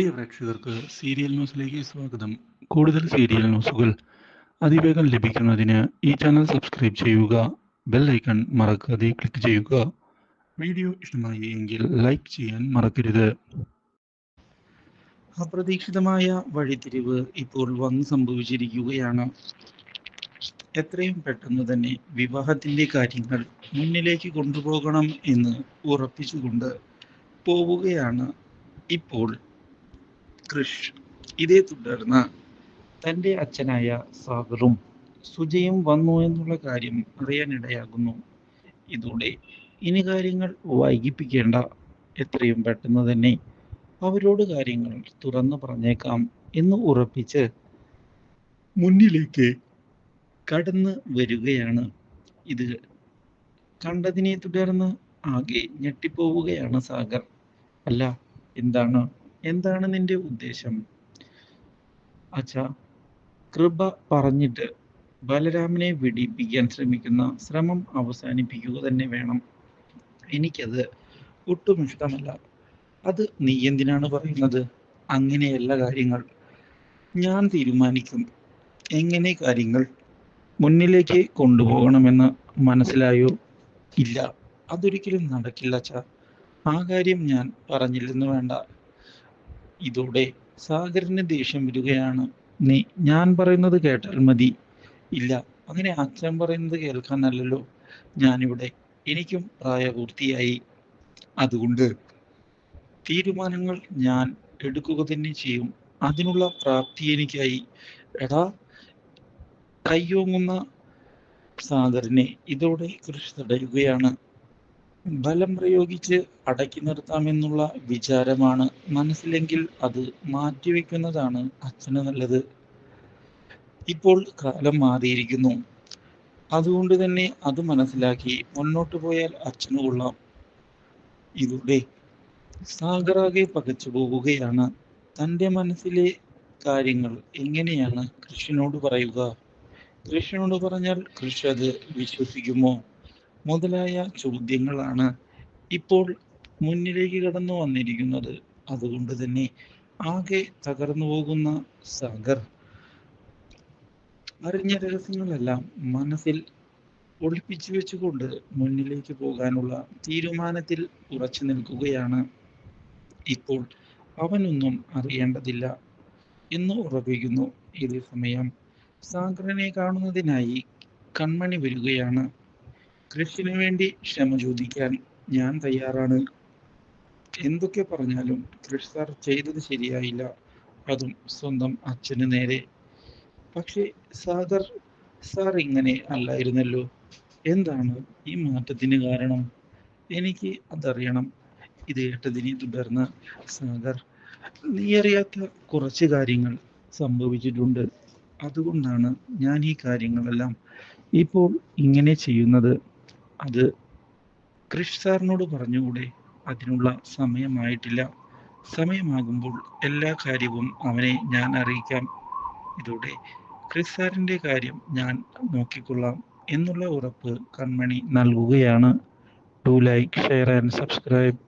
പ്രിയ പ്രേക്ഷകർക്ക് സീരിയൽ ന്യൂസിലേക്ക് സ്വാഗതം. കൂടുതൽ സീരിയൽ ന്യൂസുകൾ അതിവേഗം ലഭിക്കുന്നതിന് ഈ ചാനൽ സബ്സ്ക്രൈബ് ചെയ്യുക ബെൽ ഐക്കൺ മറക്കാതെ ക്ലിക്ക് ചെയ്യുക. വീഡിയോ ഇഷ്ടമായി എങ്കിൽ ലൈക്ക് ചെയ്യാൻ മറക്കരുത്. അപ്രതീക്ഷിതമായ വഴിതിരിവ് ഇപ്പോൾ വന്ന് സംഭവിച്ചിരിക്കുകയാണ്. എത്രയും പെട്ടെന്ന് തന്നെ വിവാഹത്തിന്റെ കാര്യങ്ങൾ മുന്നിലേക്ക് കൊണ്ടുപോകണം എന്ന് ഉറപ്പിച്ചുകൊണ്ട് പോവുകയാണ് ഇപ്പോൾ കൃഷ്. ഇതേ തുടർന്ന് തന്റെ അച്ഛനായ സാഗറും സുജയും വന്നു എന്നുള്ള കാര്യം അറിയാനിടയാകുന്നു. ഇതോടെ ഇനി കാര്യങ്ങൾ വൈകിപ്പിക്കേണ്ട. എത്രയും പെട്ടെന്ന് തന്നെ അവരോട് കാര്യങ്ങൾ തുറന്നു പറഞ്ഞേക്കാം എന്ന് ഉറപ്പിച്ച് മുന്നിലേക്ക് കടന്ന് വരികയാണ്. ഇത് കണ്ടതിനെ തുടർന്ന് ആകെ ഞെട്ടിപ്പോവുകയാണ് സാഗർ. അല്ല എന്താണ് എന്താണ് നിന്റെ ഉദ്ദേശം? അച്ഛ കൃപ പറഞ്ഞിട്ട് ബലരാമനെ വിടിപ്പിക്കാൻ ശ്രമിക്കുന്ന ശ്രമം അവസാനിപ്പിക്കുക തന്നെ വേണം. എനിക്കത് ഒട്ടും ഇഷ്ടമല്ല അത് നീ എന്തിനാണ് പറയുന്നത്? അങ്ങനെയല്ല കാര്യങ്ങൾ. ഞാൻ തീരുമാനിക്കും. എങ്ങനെ കാര്യങ്ങൾ മുന്നിലേക്ക് കൊണ്ടുപോകണമെന്ന് മനസ്സിലായോ? ഇല്ല. അതൊരിക്കലും നടക്കില്ല അച്ഛാ. ആ കാര്യം ഞാൻ പറഞ്ഞില്ലെന്ന് വേണ്ട. ഇതോടെ സാഗറിന് ദേഷ്യം വരികയാണ്. നീ ഞാൻ പറയുന്നത് കേട്ടാൽ മതി. ഇല്ല അങ്ങനെ അച്ഛൻ പറയുന്നത് കേൾക്കാനല്ലല്ലോ. ഞാനിവിടെ എനിക്കും പ്രായപൂർത്തിയായി. അതുകൊണ്ട് തീരുമാനങ്ങൾ ഞാൻ എടുക്കുക തന്നെ ചെയ്യും. അതിനുള്ള പ്രാപ്തി എനിക്കായി. എടാ കയ്യോങ്ങുന്ന സാഗറിനെ ഇതോടെ കൃഷി തടയുകയാണ്. ബലം പ്രയോഗിച്ച് അടക്കി നിർത്താമെന്നുള്ള വിചാരമാണ് മനസ്സിലെങ്കിൽ അത് മാറ്റിവെക്കുന്നതാണ് അച്ഛന് നല്ലത്. ഇപ്പോൾ കാലം മാറിയിരിക്കുന്നു. അതുകൊണ്ട് തന്നെ അത് മനസ്സിലാക്കി മുന്നോട്ട് പോയാൽ അച്ഛന് കൊള്ളാം. ഇതോടെ സാഗറാകെ പകച്ചു പോവുകയാണ്. തന്റെ മനസ്സിലെ കാര്യങ്ങൾ എങ്ങനെയാണ് കൃഷ്ണനോട് പറയുക? കൃഷ്ണനോട് പറഞ്ഞാൽ കൃഷി അത് വിശ്വസിക്കുമോ? മുതലായ ചോദ്യങ്ങളാണ് ഇപ്പോൾ മുന്നിലേക്ക് കടന്നു വന്നിരിക്കുന്നത്. അതുകൊണ്ട് തന്നെ ആകെ തകർന്നു പോകുന്ന സാഗർ. അറിഞ്ഞ രഹസ്യങ്ങളെല്ലാം മനസ്സിൽ ഒളിപ്പിച്ചു വെച്ചുകൊണ്ട് മുന്നിലേക്ക് പോകാനുള്ള തീരുമാനത്തിൽ ഉറച്ചു നിൽക്കുകയാണ്. ഇപ്പോൾ അവനൊന്നും അറിയേണ്ടതില്ല എന്ന് ഉറപ്പിക്കുന്നു. ഇതേ സമയം സാഗറിനെ കാണുന്നതിനായി കൺമണി വരികയാണ്. കൃഷിന് വേണ്ടി ക്ഷമ ചോദിക്കാൻ ഞാൻ തയ്യാറാണ്. എന്തൊക്കെ പറഞ്ഞാലും കൃഷ് സാർ ചെയ്തത് ശരിയായില്ല. അതും സ്വന്തം അച്ഛന് നേരെ. പക്ഷേ സാഗർ സാർ ഇങ്ങനെ അല്ലായിരുന്നല്ലോ. എന്താണ് ഈ മാറ്റത്തിന് കാരണം? എനിക്ക് അതറിയണം. ഇത് കേട്ടതിനെ തുടർന്ന് സാഗർ നീ അറിയാത്ത കുറച്ച് കാര്യങ്ങൾ സംഭവിച്ചിട്ടുണ്ട്. അതുകൊണ്ടാണ് ഞാൻ ഈ കാര്യങ്ങളെല്ലാം ഇപ്പോൾ ഇങ്ങനെ ചെയ്യുന്നത്. അത് കൃഷ് സാറിനോട് പറഞ്ഞുകൂടെ? അതിനുള്ള സമയമായിട്ടില്ല. സമയമാകുമ്പോൾ എല്ലാ കാര്യവും അവനെ ഞാൻ അറിയിക്കാം. ഇതോടെ ക്രിസ് സാറിന്റെ കാര്യം ഞാൻ നോക്കിക്കൊള്ളാം എന്നുള്ള ഉറപ്പ് കൺമണി നൽകുകയാണ്. To like share and subscribe